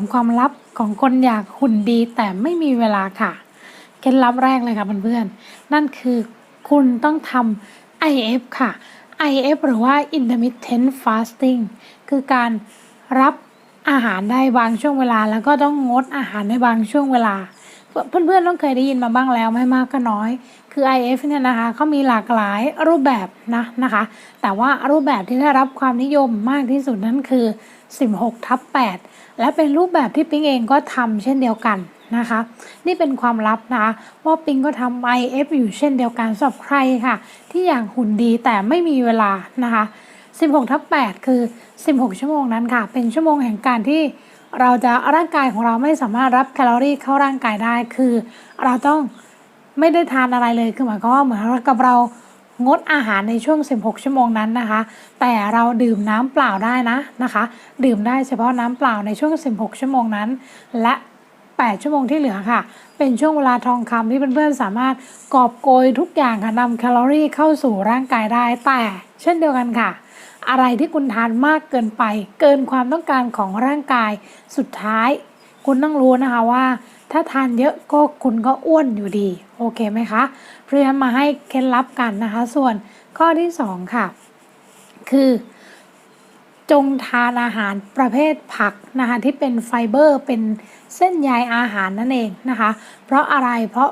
3ความลับของคนอยากหุ่นดีแต่ไม่มีเวลาค่ะ เคล็ดลับแรกเลยค่ะเพื่อนๆ นั่นคือคุณต้องทำ IF ค่ะ IF หรือว่า intermittent fasting คือการรับอาหารได้บางช่วงเวลา แล้วก็ต้องงดอาหารในบางช่วงเวลา เพื่อนๆต้องเคยได้ยินมาบ้างแล้วไม่มากก็น้อย คือ IF เนี่ยนะคะเขามีหลากหลายรูปแบบนะนะคะ แต่ว่ารูปแบบที่ได้รับความนิยมมากที่สุดนั่นคือ 16ทับ8และเป็นรูปแบบที่ปิ๊งเองก็ทำเช่นเดียวกันนะคะ นี่เป็นความลับนะคะว่าปิงก็ทำ IF อยู่เช่นเดียวกันสำหรับใครค่ะ ที่อยากหุ่นดีแต่ไม่มีเวลานะคะ 16ทับ8คือ 16 ชั่วโมงนั้นค่ะ เป็นชั่วโมงแห่งการที่ เราจะร่างกายของเราไม่สามารถรับแคลอรี่เข้าร่างกายได้คือ เราต้องไม่ได้ทานอะไรเลยคือหมายความว่าเหมือนกับเรางดอาหารในช่วง 16 ชั่วโมงนั้นนะคะ แต่เราดื่มน้ำเปล่าได้นะนะคะ ดื่มได้เฉพาะน้ำเปล่าในช่วง 16 ชั่วโมงนั้น และ 8 ชั่วโมงที่เหลือค่ะ เป็นช่วงเวลาทองคำที่เพื่อนๆสามารถกอบโกยทุกอย่างค่ะนำแคลอรี่เข้าสู่ร่างกายได้แต่เช่นเดียวกันค่ะ อะไรที่คุณทานมากเกินไป เกินความต้องการของร่างกายสุดท้าย คุณต้องรู้นะคะว่า ถ้าทานเยอะก็คุณก็อ้วนอยู่ดี โอเคไหมคะเพื่อมาให้เคล็ดลับกันนะคะ ส่วนข้อที่ 2 ค่ะ คือ จงทานอาหารประเภทผักนะคะที่เป็นไฟเบอร์เป็นเส้นใยอาหารนั่นเองนะคะ เพราะอะไรเพราะ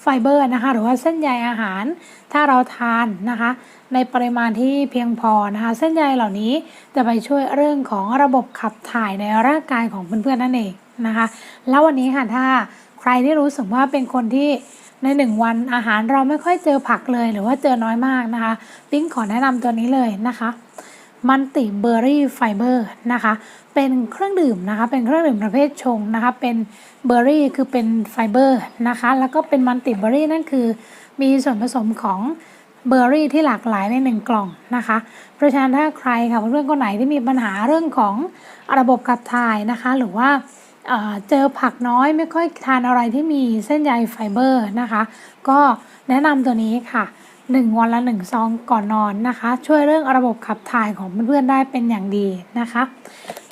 ไฟเบอร์นะคะหรือว่าเส้นใยอาหาร ถ้าเราทานนะคะ ในปริมาณที่เพียงพอนะคะ เส้นใยเหล่านี้จะไปช่วยเรื่องของระบบขับถ่ายในร่างกายของเพื่อนๆนั่นเองนะคะแล้ววันนี้ค่ะถ้าใครที่รู้สึกว่าเป็นคนที่ในหนึ่งวันอาหารเราไม่ค่อยเจอผักเลย หรือว่าเจอน้อยมากนะคะ ปิ๊งขอแนะนำตัวนี้เลยนะคะ มันติเบอร์รี่ไฟเบอร์นะคะ เป็นเครื่องดื่มนะคะ เป็นเครื่องดื่มประเภทชงนะคะ เป็นเบอร์รี่คือเป็นไฟเบอร์นะคะ แล้วก็เป็นมันติเบอร์รี่นั่นคือ มีส่วนผสมของเบอร์รี่ที่หลากหลายในหนึ่งกล่องนะคะ เพราะฉะนั้นถ้าใครค่ะเพื่อนๆคนไหนที่มีปัญหาเรื่องของระบบขับถ่ายนะคะ หรือว่าเอ่อเจอผักน้อยไม่ค่อยทานอะไรที่มีเส้นใยไฟเบอร์นะคะ ก็แนะนำตัวนี้ค่ะ 1 วันละ 1 ซองก่อนนอนนะคะ ช่วยเรื่องระบบขับถ่ายของเพื่อนๆได้เป็นอย่างดีนะคะ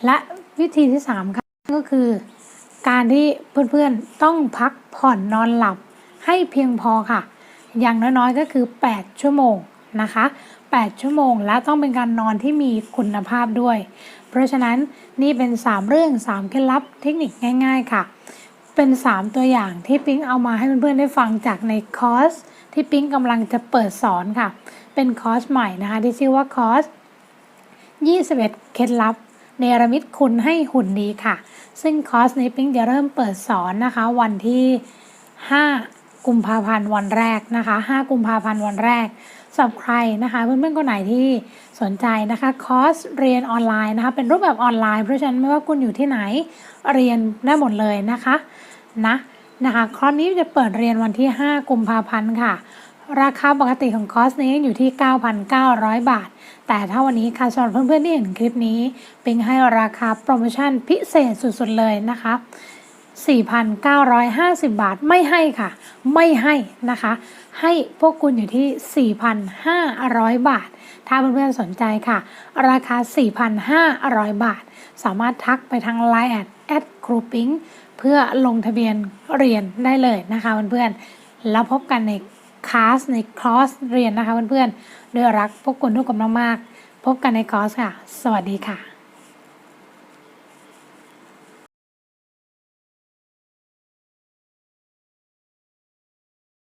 และวิธีที่3ค่ะก็คือ การที่เพื่อนๆต้องพักผ่อนนอนหลับให้เพียงพอค่ะ อย่างน้อยๆก็คือ 8 ชั่วโมงนะคะ 8 ชั่วโมงและต้องเป็นการนอนที่มีคุณภาพด้วย เพราะฉะนั้นนี่เป็น 3 เรื่อง 3 เคล็ดลับเทคนิคง่าย ๆ ค่ะ เป็น 3 ตัวอย่างที่ปิ๊งเอามาให้เพื่อนๆได้ฟังจากในคอร์สที่ปิ๊งกำลังจะเปิดสอนค่ะ เป็นคอร์สใหม่นะคะที่ชื่อว่าคอร์ส 21 เคล็ดลับเนรมิตคุณให้หุ่นดีค่ะ ซึ่งคอร์สนี้ปิ๊งจะเริ่มเปิดสอนนะคะ วันที่ 5 กุมภาพันธ์วันแรกนะคะ 5 กุมภาพันธ์วันแรก สำหรับใครนะคะเพื่อนๆคนไหนที่สนใจนะคะคอร์สเรียนออนไลน์นะคะเป็นรูปแบบออนไลน์เพราะฉะนั้นไม่ว่าคุณอยู่ที่ไหนเรียนได้หมดเลยนะคะนะนะคะคอร์สนี้จะเปิดเรียนวันที่ 5 กุมภาพันธ์ค่ะ ราคาปกติของคอร์สนี้อยู่ที่ 9,900 บาท แต่ถ้าวันนี้ค่ะสำหรับเพื่อนๆที่เห็นคลิปนี้เป็นให้ราคาโปรโมชั่นพิเศษสุดๆเลยนะคะ 4,950 บาทไม่ให้ค่ะ ไม่ให้นะคะ ให้พวกคุณอยู่ที่ 4,500 บาท ถ้าเพื่อนๆสนใจค่ะ ราคา 4,500 บาท สามารถทักไปทาง Line แอดแอดครูปิ้งเพื่อลงทะเบียนเรียนได้เลยนะคะเพื่อนๆแล้วพบกันในคลาสในคอร์สเรียนนะคะเพื่อนๆด้วยรักพวกคุณทุกคนมากๆพบกันในคอร์สค่ะ สวัสดีค่ะ